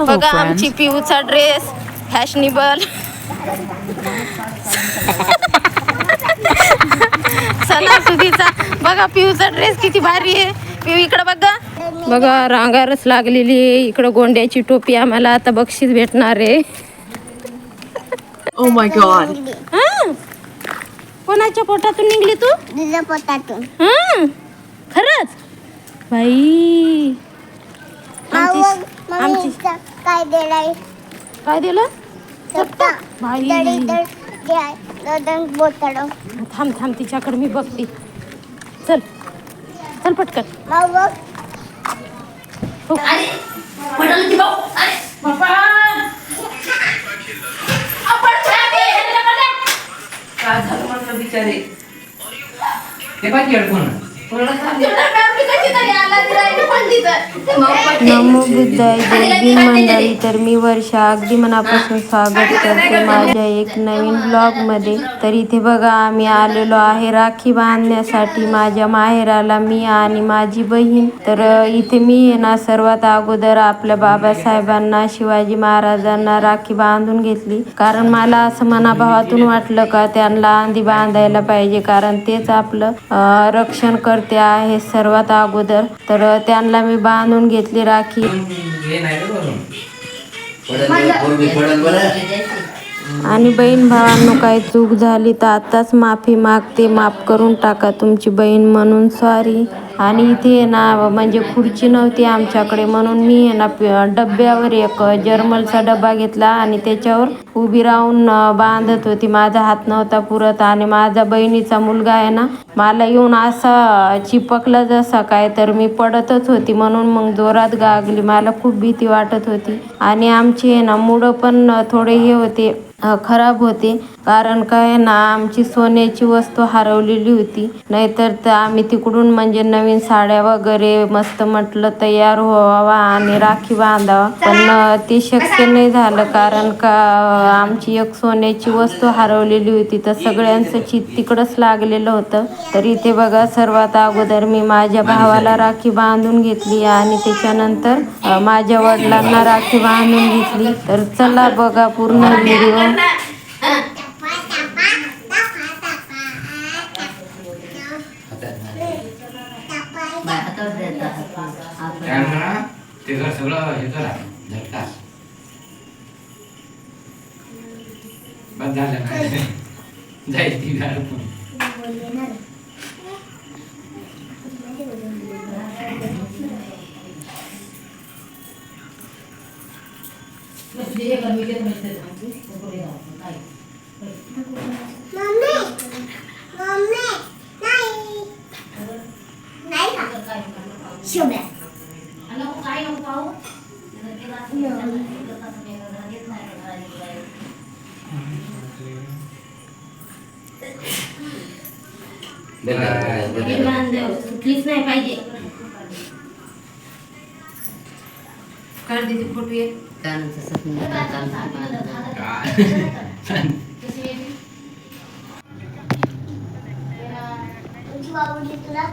Hello, बघा friends. आमची पिऊचा dress fashionable सणासुदीचा बघा पिऊचा ड्रेस किती भारी आहे. पिऊ इकडं बघा. बघा रांगारच लागलेली आहे. इकडं गोंड्याची टोपी आम्हाला आता बक्षीस भेटणार आहे. Oh my god. हा? कोणाच्या पोटातून निघली तू? तुझ्या पोटातून. हा? खरंच? बाई. आमची- आमची- मम्मीचं काय दिलाय काय दिलं? जे आहे, ददन थांब थांब तिच्याकडे मी बघते. चल. चल पटकन. मग बघ. हो. काय झालं म्हटलं बिचारे? ते पाहिजे अडकून? नमो बुद्धाय भीम मंडळी तर मी वर्षा अगदी मनापासून स्वागत करते माझ्या एक नवीन ब्लॉगमध्ये. तर इथे बघा आम्ही आलेलो आहे राखी बांधण्यासाठी. माझ्या माहेराला मी आणि माझी बहीण. तर इथे मी ना सर्वात अगोदर आपल्या बाबासाहेबांना शिवाजी महाराजांना राखी बांधून घेतली. कारण मला असं मनाभावातून वाटलं का त्यांना आंधी बांधायला पाहिजे. कारण तेच आपलं रक्षण करते आहे सर्वात अगोदर. तर अ, त्यांना मी बांधून घेतली राखी. आणि बहीण भावांनो काही चूक झाली तर आताच माफी मागते. माफ करून टाका तुमची बहीण म्हणून. सॉरी आणि इथे ना म्हणजे खुर्ची नव्हती आमच्याकडे म्हणून मी आहे ना डब्यावर एक जर्मलचा डबा घेतला आणि त्याच्यावर उभी राहून बांधत होती. माझा हात नव्हता पुरत आणि माझा बहिणीचा मुलगा आहे ना मला येऊन असा चिपकला जसा काय तर मी पडतच होती. म्हणून मग जोरात गागली. मला खूप भीती वाटत होती. आणि आमची आहे ना मुडं पण थोडे हे होते खराब होते. कारण काय ना आमची सोन्याची वस्तू हरवलेली होती. नाहीतर तर आम्ही तिकडून म्हणजे नवीन साड्या वगैरे मस्त म्हटलं तयार व्हावा आणि राखी बांधावा. पण ते शक्य नाही झालं कारण का आमची एक सोन्याची वस्तू हरवलेली होती. तर सगळ्यांचं चित तिकडंच लागलेलं होतं. तर इथे बघा सर्वात अगोदर मी माझ्या भावाला राखी बांधून घेतली आणि त्याच्यानंतर माझ्या वडिलांना राखी बांधून घेतली. तर चला बघा पूर्ण व्हिडिओ. ते घर सगळं हे करा झटका बस झालं ना जाईल ती घर पण मम्मी मम्मी नाही नाही का शुभ्या सुटलीच नाही पाहिजे काढ दे फोटो ये तुझी आवडली तुला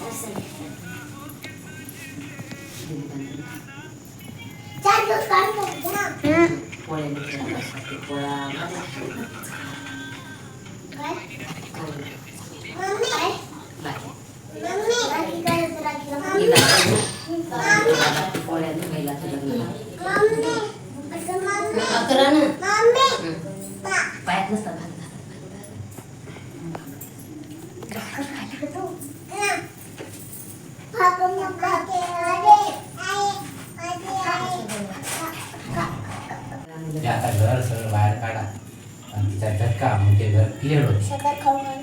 हिने चांगली वाटली असं स्वीटी पाहिजे मोठी येते हम्म. असं. चार दिवस काढून ना काय मम्मी मम्मी राखी काय होतं राखीला मम्मी असं मम्मी मम्मी पा. ना. पापा मम्मा के अरे आई आई आई ते आता घर सगळं बाहेर काढा आणि तिचा झटका म्हणजे घर क्लिअर होते सगळं खाऊन आलं.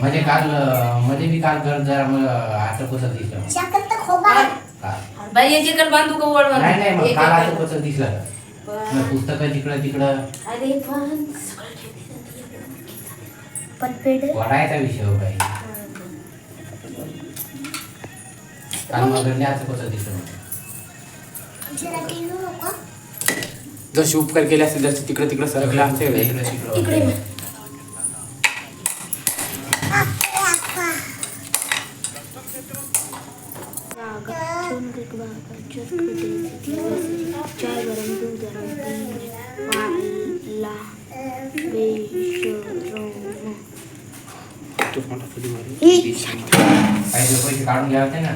म्हणजे काल अं, मध्ये बी काल घर जरा मग असं कसं दिसलं. शाकत तर खोबा काल बाई याच्याकडे बांधू का वळ नाही नाही मग काल असं कसं दिसलं. मग पुस्तकं तिकडं तिकडं. अरे पण वडायचा विषय हो काही काल मग कसं दिसलं जरा नको. जशी उपकार केले असते जसे तिकडे तिकडे सरकले असते. तिकडं इकडे होतं. चाय गरम दूध पैसे काढून घ्या होते ना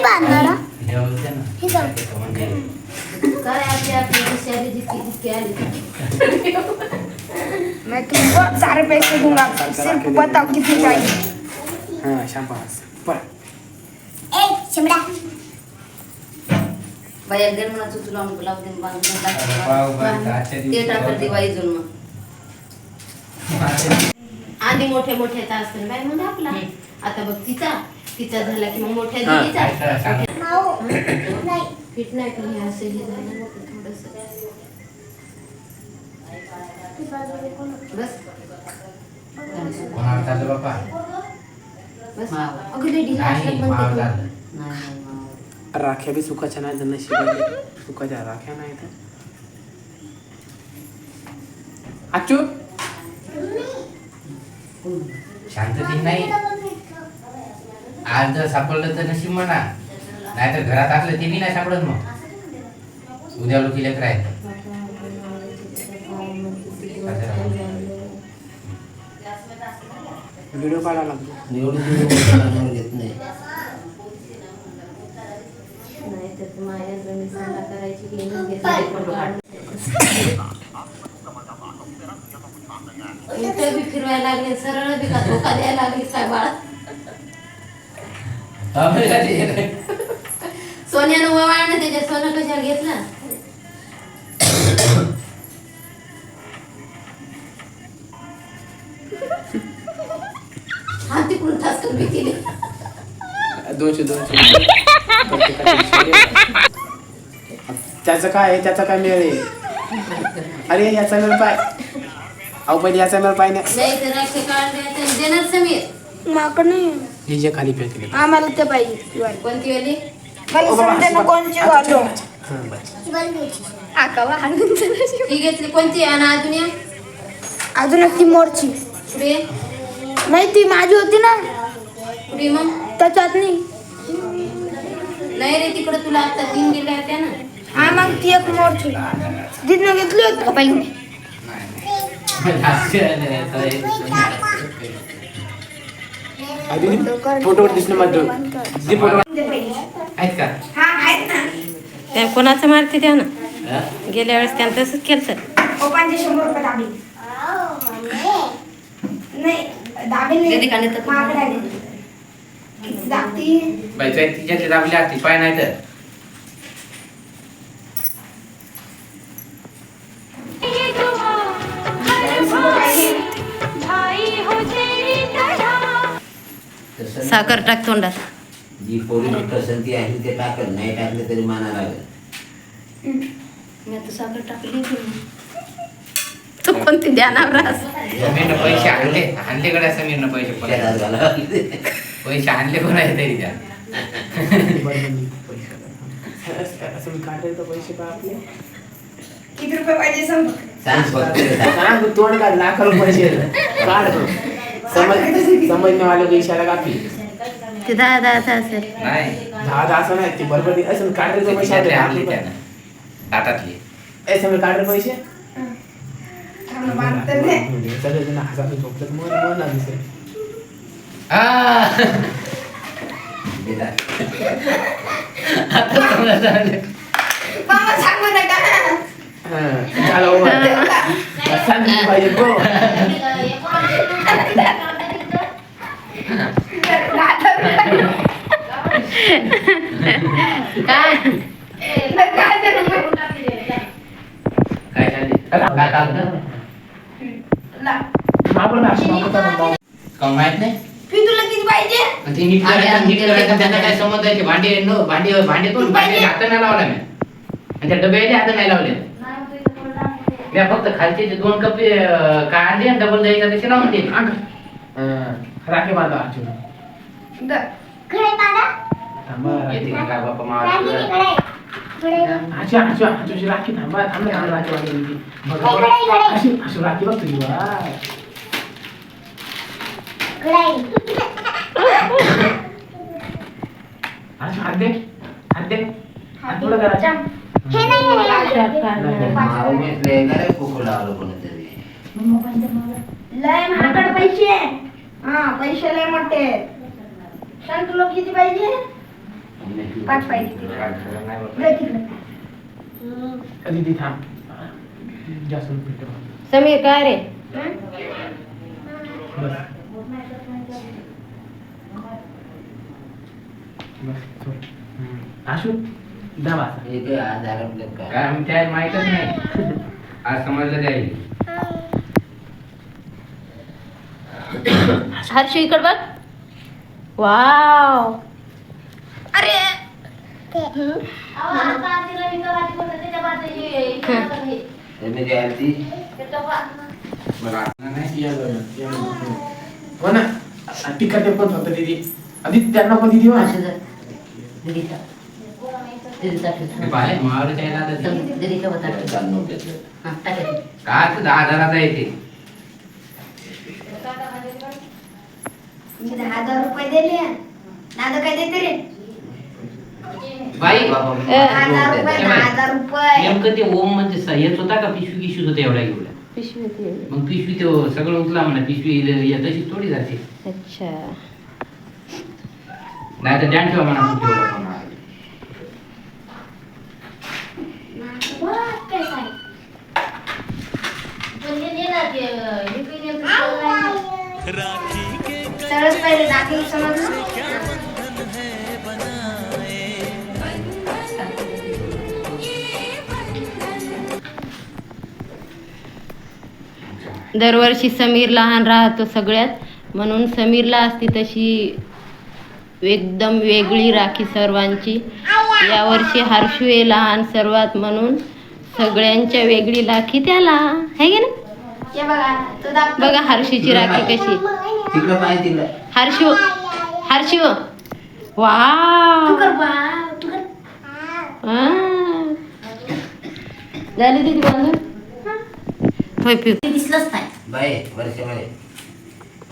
बांधणार होते ना हे जाऊ. काय आपली आपली जितकी आली मैं तुमको सारे पैसे दूंगा सिर्फ बताओ कितने चाहिए हा शांपास पण ए शिमडा बाया दे म्हणा तू तुला लावून दे बांधून अरे पाव बाई, आजच्या ते दिवशी टाकलं दिवाळी जून मग. आधी मोठे मोठे तास बाय म्हणजे आपला. आता बघ तिचा. तिचा झाला की मग मोठ्या हा. दिदीचा. माऊ नाही. फिट नाही पण हे असं हे झालं ना थोडस. बस. कोणाला चाललं बाप्पा? बस. अगं नाही माव झालं. राख्या बी सुखाच्या नाही तर. नशिबाने सुखाच्या राख्या नाही तर. आचू शांतती नाही. आज जर सापडलं तर नशीब म्हणा. नाही तर घरात असलं ते बी नाही सापडत मग. उद्या लोक लेकर आहेत. व्हिडिओ काढावा लागतो घेत नाही. उलटं बी फिरवायला लागले सरळ बी का धोका द्यायला लागली काय बाळा. सोन्यानं ववाळणं त्याच्या सोनं कशाला घेतलं? दोनशे दोनशे. त्याचं काय आहे? त्याचा काय मेळ आहे अरे याचा मेळ पाय. अहो पहिले याचा मेळ पाय नाही. नाही तर राखे काढले देणार समीर. माकडं नाही. हे जे खाली फेकले. आम्हाला ते पाहिजे. कोणती वाली? मला समजा ना कोणची घालू हां बस बंद घ्यायची. आकावा आणून दिलं. ही घेतली कोणती आणि अजून या? अजून एक ती मोरची. पुढे? नाही ती माझी होती ना. मग त्याच्यात नाही नाही रे तिकडे तुला आता तीन गेल्या होत्या ना. हा मग ती एक मोरची तिथनं घेतली होती का पहिले? माझं फोटो आहेत का? हा त्या कोणाचं मारते त्या ना? गेल्या वेळेस त्यानं तसंच केलं शंभर रुपये दाबी मम्मी. नाही दाबी नाही तर- महागडा आहे. किती दाबती बाई काय तिच्यातले दाबले असते पाय नाही तर. साखर टाक तोंडात. जी पोरी पसंती आहे ते टाकल नाही टाकले तरी माना लागेल. मी आता साखर टाकली तू कोणती ध्यानावर राहस. समीरनं पैसे आणले आणले कडे समीरनं पैसे पण. शेतात घालावं लागते. पैसे आणले पण आहे तरी त्या असं मी काढायचं पैसे का आपले किती रुपये पाहिजे सांग सांग फक्त तोंड काढ लाख रुपये काढ समज समजणे वाले को इशारा काफी ते दहा दहा असेल नाही दहा दहा असं नाही ती बरोबर असं काढले पैसे तिच्यातले आहे आणले आपले त्यानं ताटातले ए समज काढले पैसे थांब, बांधतं नाही. सगळेजण मन मन आलं दुसरं. आ! दिला. आता समजलं आलं. मामा सांगू नका हां, झालं over. सांगितलं पाहिजे गो काय काय झाले काय कागद आपण असं नको तर मग. का माहीत नाही मी तुला किती पाहिजे आणि ते नीट करायचं नीट करायचं त्यांना काय समज आहे ते भांडे नो भांडे भांडेतून भांडे हात नाही लावला मी आणि त्या डब्याचे हात नाही लावले मी फक्त खालचे जे दोन कप अं, काढले आणि डबल द्यायचा तसे लावून दिले हां, राखे बांधा आजून द- कडे पाडा. थांबा येते का काय बाप्पा रागिनी मावा कडे. अशी अशी अशी राखी थांबा थांब ना थांब राखी वाजवली ती. बघ, बघ. अशी अशी राखी बघ तुझी वा अशी हात दे हात दे. हात पुढं करा हे नाही लय महागड पैसे हा पैसे लय मोठे सांग तुला किती पाहिजे? पाच पाहिजे. कधी ती थांब. जास्त. समीर काय रे? बस. आशू दाबा. हे काय आज काय का आम्ही त्या माहीतच नाही. आज समजलं जाईल हर्षू इकड बघ. वाव. हे? म्हणजे आरती बघा नाही या बरं, या बरं. हो ना. आहे पण फक्त दीदी. आधी त्यांना पण दिदी वा दिदीचा दिदीचा ते. दिदीच्या बटाटा चालू घेतलं हा टाकेल का असं दहा हजाराचा येते मी दहा हजार रुपये दिले. दादा काय देते रे? बाई. बाबा, दहा हजार रुपये ए दहा बाई. हजार रुपये. नेमकं ते ओम म्हणजे स- हेच होता का पिशवी किशवीत होता एवढा एवढा पिशवी. मग पिशवी तो सगळं उचला म्हणा पिशवी या तशी थोडी जाते. अच्छा. नाही तर ध्यान ठेवा म्हणा पहिले समजलं? दरवर्षी समीर लहान राहतो सगळ्यात. म्हणून समीरला असती तशी एकदम वेगळी राखी सर्वांची. यावर्षी हर्षू आहे लहान सर्वात म्हणून सगळ्यांच्या वेगळी राखी त्याला. है की ना बघा तो दाखव. बघा हर्षूची राखी कशी. तिकडं पाहिजे तिकडं. हर्षू हर्षू. तू वा कर बा तू कर. झाली बांधून होय दिसलंच नाही. बाई वर्षभर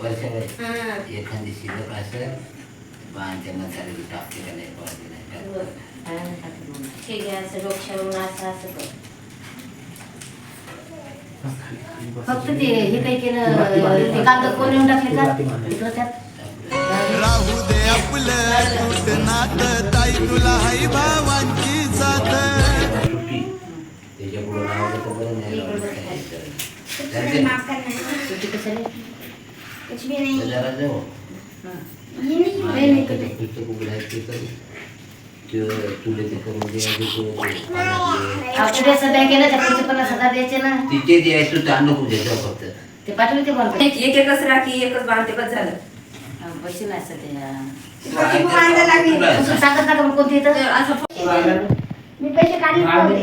वर्षभर एखादी शिल्लक असेल टाकते का नाही नाही. हे डोक्यावरून असं असं कर. फक्त ते हे काही केलं ते कागद टाकले का? त्यात राहू दे आपलं कुठ नात ताई तुला हाय भावांची जात. त्याच्या पुढं लावलं तर बरं नाही कुछ भी नहीं. तिचे द्यायचं तू तांदूळ फक्त ते पाठवले ते एक एकच राखी एकच बांधते बस झालं पैसे नाही सध्या सांगत ना मग कोणती तो मी पैसे काढले नव्हते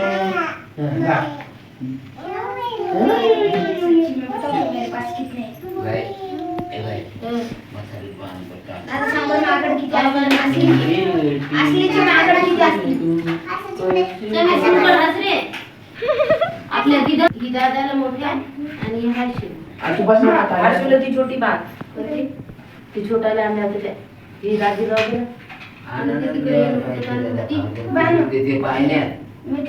मैं बांध बरं किती आपल्या दिदा ही दादाला मोठ्या आणि ही हर्षू ती छोटी बाग ती छोटाला आणल्या होत्या ही दादी राहू आनंद तिकडे बाहेर. मी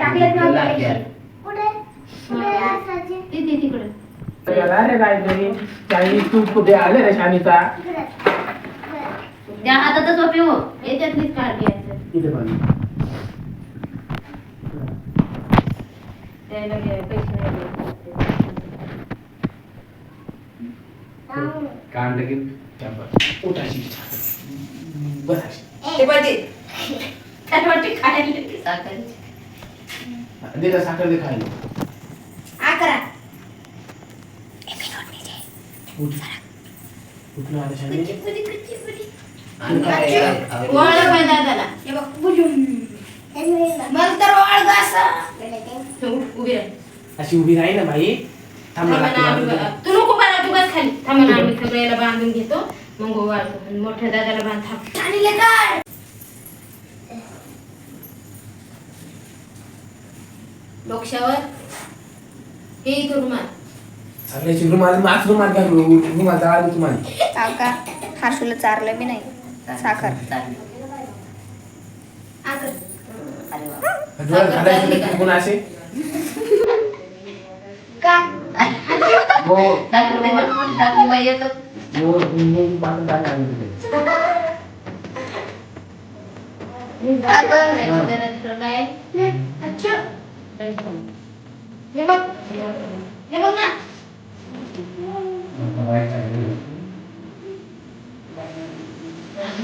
नव्हते तिकडे तू कुठे आले रे शानिता त्या हातातच होते हो. याच्यातलीच काढ घ्यायचं. इथे पण. त्याला पैसे नाही द्यायचे. कांड की उठाशी बस अशी. ते पाहिजे त्याला वाटते खायला साखर. दे का साखर दे खायला. अकरा उठ. उठलं आता शानी ओळख आहे दादाला हे बघ. बुजून मग तर असं. उभी राह. अशी उभी राही ना बाई. थांब तू नको बाळा तू बस खाली. थांबा ना आम्ही सगळ्याला बांधून घेतो. मग ओवाळतो आणि मोठ्या दादाला बांध. थांब. आणि ले काढ डोक्यावर हे इथं रुमाल सगळ्याची रुमाल माच रुमाल घालू. रुमाल आलो तुम्हाला. का? हर्षूला चारलं बी नाही. साखर चालेल. असं अरे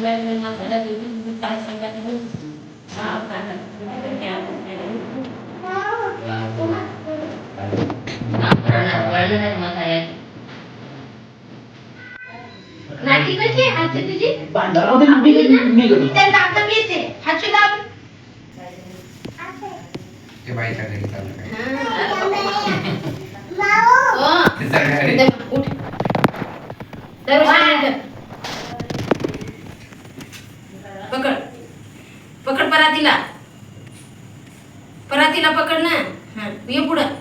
वा. डोळ्यात घालायचे नाही तिकडून असे का हो टाकली बाई, मोठी टाकली बाई एकच. हो मग बांधून टाका आम्ही तिथे. अगं, हे बघ ना तिकडं काय आहे? हे बघ. हे बघ ना. वळलं नाही मग काय आहे. नाटी कशी आहे हातची तुझी त्या दाबदाब येते हातची दाब ते बाईच्या घरी चाललं काय हो. ते सगळ्या दे, उठ दरवाजा बंद कर. पकड पकड परातीला परातीला पकड ना हा